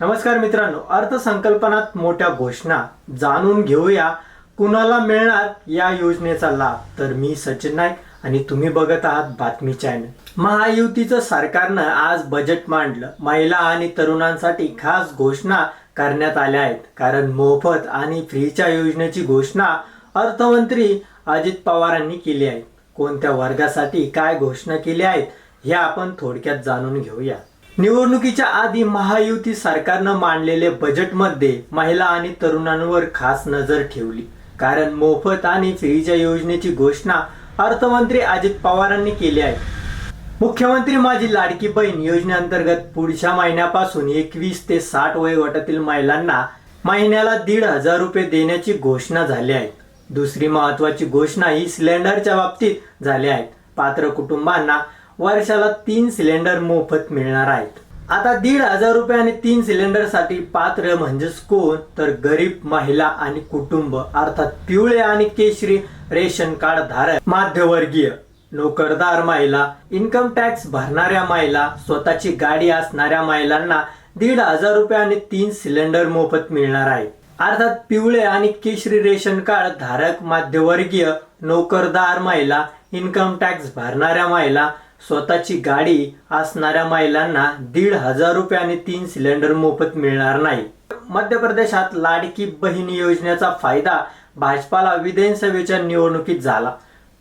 नमस्कार मित्रांनो अर्थसंकल्पनात मोठ्या घोषणा. जाणून घेऊया कुणाला मिळणार या योजनेचा लाभ. तर मी सचिन नाईक आणि तुम्ही बघत आहात बातमी चॅनल. महायुतीचं सरकारनं आज बजेट मांडलं. महिला आणि तरुणांसाठी खास घोषणा करण्यात आल्या आहेत. कारण मोफत आणि फ्रीच्या योजनेची घोषणा अर्थमंत्री अजित पवारांनी केली आहे. कोणत्या वर्गासाठी काय घोषणा केली आहेत हे आपण थोडक्यात जाणून घेऊया. निवडणुकीच्या आधी महायुती सरकारनं मांडलेले बजेटमध्ये महिला आणि तरुणांवर खास नजर ठेवली. कारण मोफत आणि फ्रीच्या योजनेची घोषणा अर्थमंत्री अजित पवारांनी केली आहे. मुख्यमंत्री माझी लाडकी बहीण योजनेअंतर्गत पुढच्या महिन्यापासून एकवीस ते साठ वयोगटातील महिलांना महिन्याला दीड हजार रुपये देण्याची घोषणा झाली आहे. दुसरी महत्वाची घोषणा ही सिलेंडरच्या बाबतीत झाली आहे. पात्र कुटुंबांना वर्षाला तीन सिलेंडर मोफत मिळणार आहेत. आता दीड हजार रुपये आणि तीन सिलेंडरसाठी पात्र म्हणजेच कोण? तर गरीब महिला आणि कुटुंब अर्थात पिवळे आणि केशरी रेशन कार्ड धारक मध्यवर्गीय नोकरदार महिला इन्कम टॅक्स भरणाऱ्या महिला स्वतःची गाडी असणाऱ्या महिलांना दीड हजार रुपये आणि तीन सिलेंडर मोफत मिळणार आहे अर्थात पिवळे आणि केशरी रेशन कार्ड धारक मध्यवर्गीय नोकरदार महिला इन्कम टॅक्स भरणाऱ्या महिला स्वतःची गाडी असणाऱ्या महिलांना दीड हजार रुपये आणि तीन सिलेंडर मोफत मिळणार नाही. मध्य प्रदेशात लाडकी बहीण योजनेचा फायदा भाजपाला विधानसभेच्या निवडणुकीत झाला.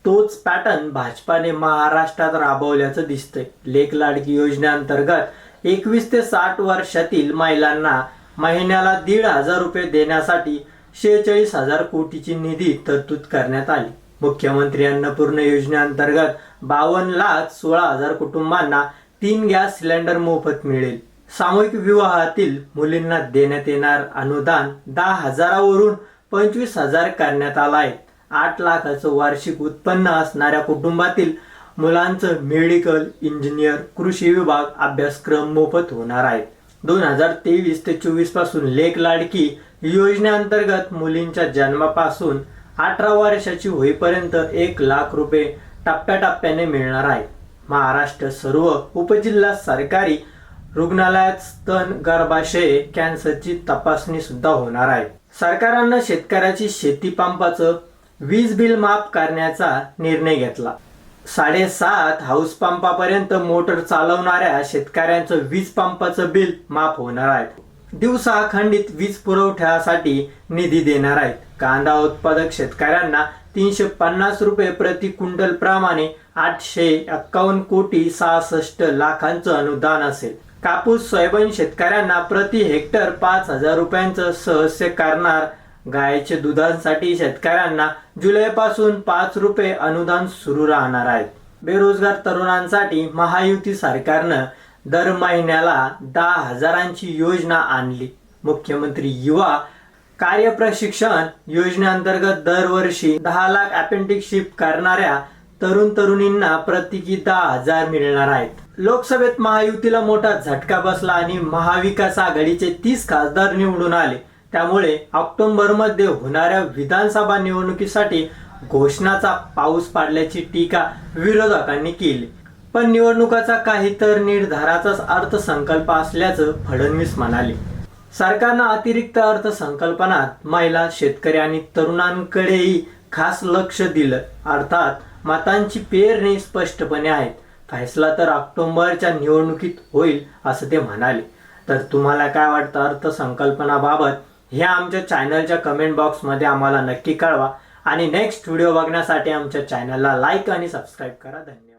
तोच पॅटर्न भाजपाने महाराष्ट्रात राबवल्याचं दिसतंय. लेख लाडकी योजनेअंतर्गत एकवीस ते साठ वर्षातील महिलांना महिन्याला दीड हजार रुपये देण्यासाठी शेहेचाळीस हजार कोटीची निधी तरतूद करण्यात आली. मुख्यमंत्री अन्नपूर्ण योजनेअंतर्गत बावन्न लाख सोळा हजार कुटुंबांना तीन गॅस सिलेंडर मोफत मिळेल. सामूहिक विवाहातील मुलींना देण्यात येणार अनुदान दहा हजारावरून पंचवीस हजार करण्यात आला आहे. आठ लाखाचं वार्षिक उत्पन्न असणाऱ्या कुटुंबातील मुलांचं मेडिकल इंजिनियर कृषी विभाग अभ्यासक्रम मोफत होणार आहे. दोन हजार तेवीस ते चोवीसपासून लेख लाडकी योजनेअंतर्गत मुलींच्या जन्मापासून अठरा वर्षाची होईपर्यंत एक लाख रुपये टप्प्याटप्प्याने मिळणार आहे. महाराष्ट्र सर्व उपजिल्हा सरकारी रुग्णालयात स्तन गर्भाशय कॅन्सरची तपासणी सुद्धा होणार आहे. सरकारनं शेतकऱ्याची शेती पंपाचं वीज बिल माफ करण्याचा निर्णय घेतला. साडेसात हाऊस पंपापर्यंत मोटर चालवणाऱ्या शेतकऱ्यांचं वीज पंपाचं बिल माफ होणार आहे. दिवसा खंडित वीज पुरवठ्यासाठी निधी देणार आहेत. कांदा उत्पादक शेतकऱ्यांना तीनशे पन्नास रुपये प्रति क्विंटल प्रमाणे आठशे एक्कावन्न कोटी सहासष्ट लाखांचं अनुदान असेल. कापूस सोयाबीन शेतकऱ्यांना प्रति हेक्टर पाच हजार रुपयांचं सहस्य करणार गायच्या दुधांसाठी शेतकऱ्यांना जुलैपासून पाच रुपये अनुदान सुरू राहणार आहे बेरोजगार तरुणांसाठी महायुती सरकारनं दर महिन्याला दहा हजारांची योजना आणली. मुख्यमंत्री युवा कार्य प्रशिक्षण योजनेअंतर्गत दरवर्षी दहा लाख अपेंटिकशिप करणाऱ्या तरुण तरुणींना प्रत्येकी दहा हजार मिळणार आहेत. लोकसभेत महायुतीला मोठा झटका बसला आणि महाविकास आघाडीचे तीस खासदार निवडून आले. त्यामुळे ऑक्टोबरमध्ये होणाऱ्या विधानसभा निवडणुकीसाठी घोषणाचा पाऊस पाडल्याची टीका विरोधकांनी केली. पण निवडणुकाचा काही तर निर्धाराचाच अर्थसंकल्प असल्याचं फडणवीस म्हणाले. सरकारनं अतिरिक्त अर्थसंकल्पनात महिला शेतकरी आणि तरुणांकडेही खास लक्ष दिलं. अर्थात मतांची पेरणी स्पष्टपणे आहेत. फैसला तर ऑक्टोबरच्या निवडणुकीत होईल असं ते म्हणाले. तर तुम्हाला काय वाटतं अर्थसंकल्पनाबाबत? हे आमच्या चॅनलच्या कमेंट बॉक्समध्ये आम्हाला नक्की कळवा. आणि नेक्स्ट व्हिडिओ बघण्यासाठी आमच्या चॅनलला लाईक आणि सबस्क्राईब करा. धन्यवाद.